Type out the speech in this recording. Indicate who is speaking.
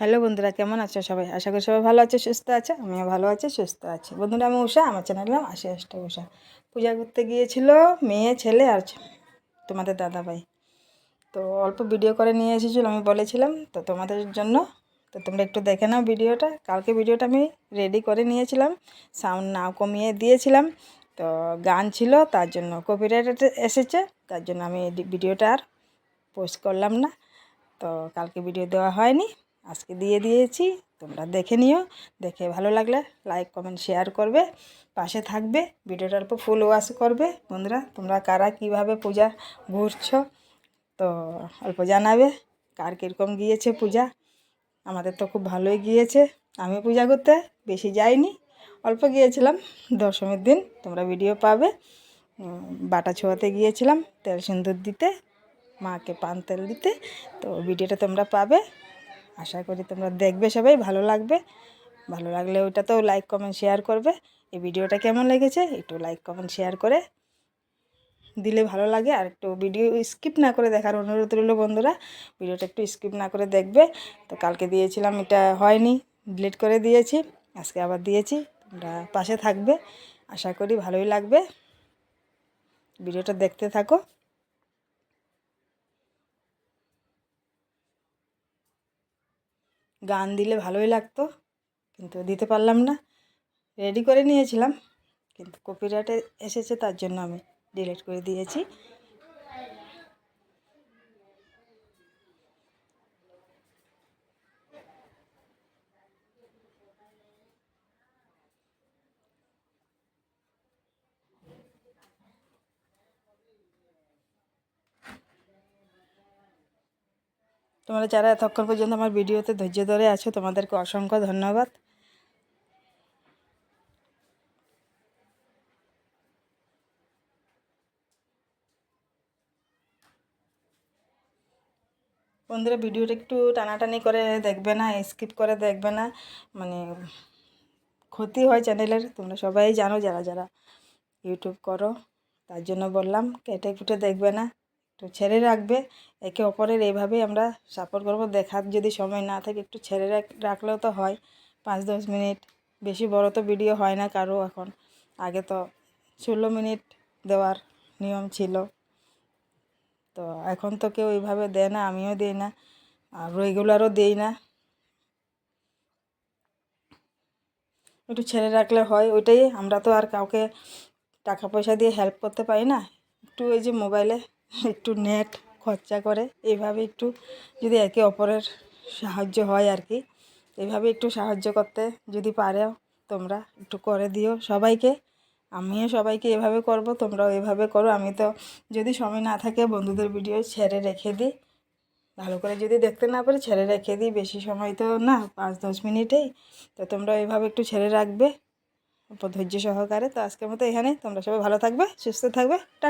Speaker 1: Hello বন্ধুরা, কেমন আছো সবাই? আশা করি সবাই ভালো আছে, সুস্থ আছে? আমিও ভালো আছি, সুস্থ আছি। বন্ধুরা, আমি উষা, আমার চ্যানেল নাম আশি আষ্টা উষা। পূজা করতে গিয়েছিল মেয়ে, ছেলে আর তোমাদের দাদা ভাই তো অল্প ভিডিও করে নিয়ে এসেছিল, আমি বলেছিলাম, তো তোমাদের জন্য। তো তোমরা একটু দেখে নাও ভিডিওটা। কালকে ভিডিওটা আমি রেডি করে নিয়েছিলাম সাউন্ড নাও কমিয়ে দিয়েছিলাম। তো গান ছিল, তার জন্য কপিরাইট এসেছে, তার জন্য আমি ভিডিওটা আর পোস্ট করলাম না। তো কালকে ভিডিও দেওয়া হয়নি। আজকে দিয়ে দিয়েছি, তোমরা দেখে নিও। দেখে ভালো লাগলে লাইক কমেন্ট শেয়ার করবে। পাশে থাকবে, ভিডিওটা অল্প ফুল ওয়াশ করবে। বন্ধুরা, তোমরা কারা কীভাবে পূজা ঘুরছো, তো অল্প জানাবে কার কীরকম গিয়েছে পূজা। আমাদের তো খুব ভালোই গিয়েছে। আমি পূজা করতে বেশি যাইনি। অল্প গিয়েছিলাম, দশমীর দিন, তোমরা ভিডিও পাবে। বাটা ছোঁয়াতে গিয়েছিলাম, তেল সিন্দুর দিতে, মাকে পান তেল দিতে, তো ভিডিওটা তোমরা পাবে। আশা করি তোমরা দেখবে সবাই, ভালো লাগবে। ভালো লাগলে ওইটা তো লাইক কমেন্ট শেয়ার করবে। এই ভিডিওটা কেমন লেগেছে একটু লাইক কমেন্ট শেয়ার করে দিলে ভালো লাগে। আর একটু ভিডিও স্কিপ না করে দেখার অনুরোধ রইল বন্ধুরা, ভিডিওটা একটু স্কিপ না করে দেখবে। তো কালকে দিয়েছিলাম, এটা হয়নি ডিলিট করে দিয়েছি, আজকে আবার দিয়েছি, তোমরা পাশে থাকবে। আশা করি ভালোই লাগবে। ভিডিওটা দেখতে থাকো। গান দিলে ভালোই লাগতো, কিন্তু দিতে পারলাম না। রেডি করে নিয়েছিলাম, কিন্তু কপিরাইটে এসেছে, তার জন্য আমি ডিলিট করে দিয়েছি। তোমরা যারা এতক্ষণ পর্যন্ত আমার ভিডিওতে ধৈর্য ধরে আছো, তোমাদেরকে অসংখ্য ধন্যবাদ। বন্ধুরা, ভিডিওটা একটু টানাটানি করে দেখবে না স্কিপ করে দেখবে না মানে ক্ষতি হয় চ্যানেলের তোমরা সবাই জানো যারা যারা ইউটিউব করো, তার জন্য বললাম, কেটে কুটে দেখবে না। একটু ছেড়ে রাখবে। একে অপরের এইভাবেই আমরা সাপোর্ট করব। দেখার যদি সময় না থাকে একটু ছেড়ে রাখ- রাখলেও তো হয়। পাঁচ, দশ মিনিট, বেশি বড় তো ভিডিও হয় না কারও এখন। আগে তো ষোলো মিনিট দেওয়ার নিয়ম ছিল। তো এখন তো কেউ এইভাবে দেয় না, আমিও দিই না, আর রেগুলারও দিই না। একটু ছেড়ে রাখলে হয়, ওইটাই। আমরা তো আর কাউকে টাকা পয়সা দিয়ে হেল্প করতে পারি না। একটু ওই যে মোবাইলে একটু নেট খরচা করে এইভাবে একটু যদি একে অপরের সাহায্য হয় আর কি এইভাবে একটু সাহায্য করতে যদি পারে তোমরা একটু করে দিও সবাইকে। আমিও সবাইকে এভাবে করব, তোমরাও এভাবে করো। আমি তো যদি সময় না থাকে বন্ধুদের ভিডিও ছেড়ে রেখে দিই। ভালো করে যদি দেখতে না পারি, ছেড়ে রেখে দিই। বেশি সময় তো না, পাঁচ দশ মিনিটেই। তো তোমরা এভাবে একটু ছেড়ে রাখবে। ধৈর্য সহকারে। তো আজকের মতো এখানে তোমরা সবাই ভালো থাকবে, সুস্থ থাকবে। টা